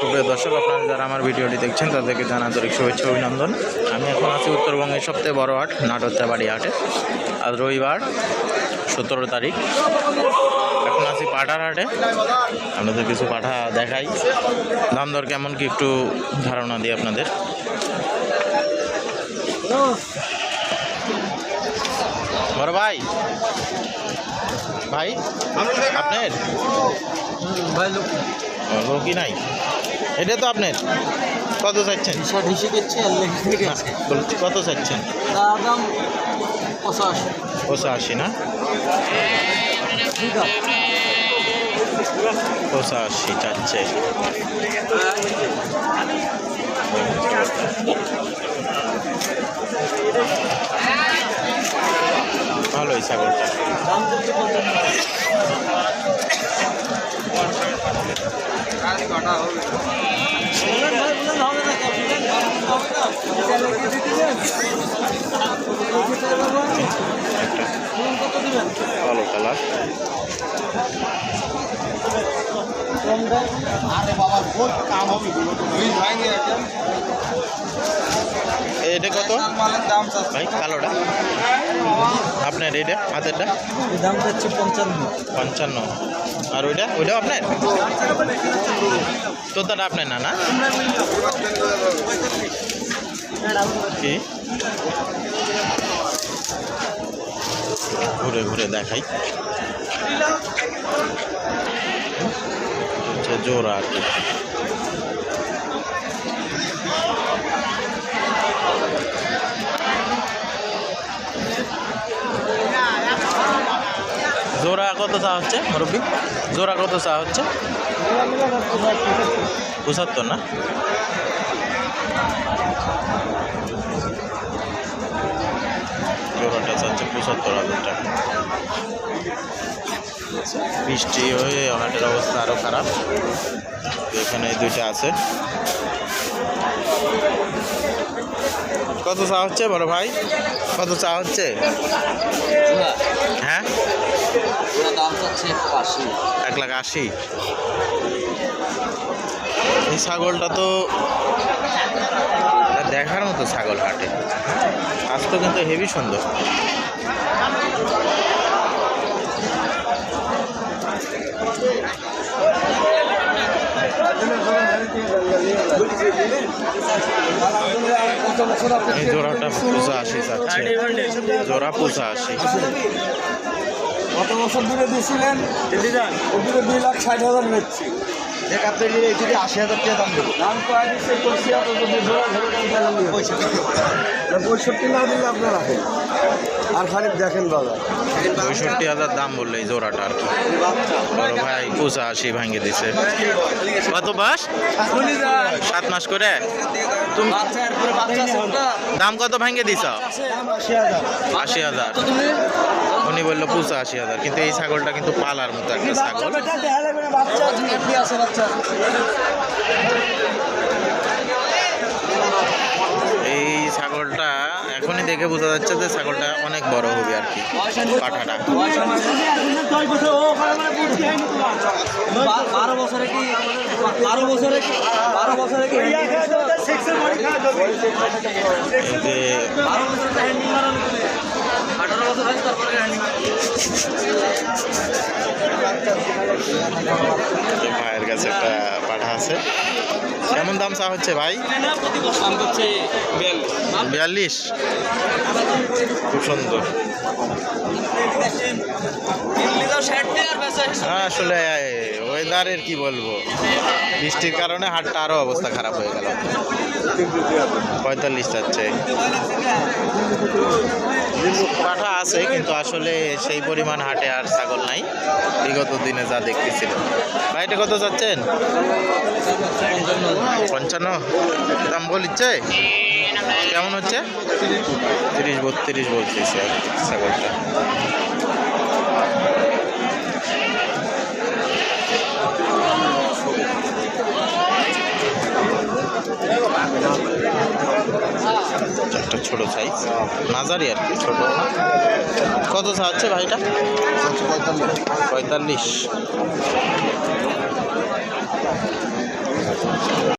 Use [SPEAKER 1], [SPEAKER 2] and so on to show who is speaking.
[SPEAKER 1] সুপ্রিয় দর্শক আপনারা যারা আমার ভিডিওটি দেখছেন তাদেরকে জানা জানান্তরিক শুভেচ্ছা অভিনন্দন। আমি এখন আছি উত্তরবঙ্গের সবথেকে বড় হাট নাটোরচাবাড়ি হাটে। আজ রবিবার সতেরো তারিখ। এখন আছি পাঠার হাটে। আপনাদের কিছু পাঠা দেখাই। দাম দর কেমন কি একটু ধারণা দিই আপনাদের। বড় ভাই। ভাই আপনার? লোকই নাই। এটা তো আপনার কত চাচ্ছেন? কত চাচ্ছেন?
[SPEAKER 2] পঁচাশি।
[SPEAKER 1] না? পঁচাশি চাচ্ছে। ভালোই ছাগলটা
[SPEAKER 2] দাম করতে
[SPEAKER 1] কালো কালার এটা কত? ভাই, কালোটা। আপনার এইটা, হাতেরটা?
[SPEAKER 2] পঞ্চান্ন
[SPEAKER 1] পঞ্চান্ন। আর ওইটা? ওইটাও আপনার? তোতাটা আপনার না না? ঘুরে ঘুরে দেখাই। হচ্ছে জোড়া আর কি। জোড়া কত চা হচ্ছে, মুরব্বী? জোড়া কত চা হচ্ছে? পঁচাত্তর না? জোড়াটা চাচ্ছে পঁচাত্তর হাজার বৃষ্টি হয়ে হাটের অবস্থা আরও খারাপ। এখানে দুইটা আছে। কত চা হচ্ছে বড় ভাই? কত চা হচ্ছে? হ্যাঁ? এক লাখ আশি। এই ছাগলটা তো দেখার মতো ছাগল হাটে। আজ তো কিন্তু হেভি সুন্দর। এই জোড়াটা পূজা আশি যাচ্ছে। জোড়া পূজা আশি
[SPEAKER 2] কত বছর দূরে দিয়েছিলেন ওদিকে দুই লাখ ষাট হাজার নিচ্ছি। এক আপনি নিলে এদিকে আশি হাজার টাকা দাম দেবো। দাম তো আগে সে করছি আপনার যদি জোড়া ধরে পঁয়ষট্টি। না দিলে আপনার রাখেন। আর খানিক দেখেন বাবা
[SPEAKER 1] পঁয়ষট্টি হাজার দাম বললে এই জোড়াটা আর কি। বড় ভাই পূজা আশি ভাঙে দিছে। কত মাস? সাত মাস করে? তুমি দাম কত ভাঙে দিছ?
[SPEAKER 2] আশি হাজার।
[SPEAKER 1] আশি হাজার। উনি বলল পূজা আশি হাজার কিন্তু এই ছাগলটা কিন্তু পালার মতো একটা ছাগল। এই ছাগলটা এখনই দেখে বোঝা যাচ্ছে যে ছাগলটা অনেক বড় হবে আর কি পাঠাটা।
[SPEAKER 2] বারো বছরে কি বারো বছরে কি বারো বছরে কি
[SPEAKER 1] এই যে ভাইয়ের কাছে একটা পাঠা আছে। কেমন দাম চা হচ্ছে ভাই? বিয়াল্লিশ। খুব সুন্দর। হ্যাঁ আসলে ওয়েদারের কি বলব? বৃষ্টির কারণে হাটটা আরও অবস্থা খারাপ হয়ে গেল। পঁয়তাল্লিশ যাচ্ছে। পাঠা আছে, কিন্তু আসলে সেই পরিমাণ হাটে আর ছাগল নাই। বিগত দিনে যা দেখতেছিল এটা কত যাচ্ছেন? পঞ্চান্ন। দাম বলিচ্ছে? কেমন হচ্ছে? তিরিশ, বত্রিশ বলতেছে ছাগলটা। ছোট সাইজ মাঝারি আর কি ছোট কত চাচ্ছে ভাইটা? পঁয়তাল্লিশ।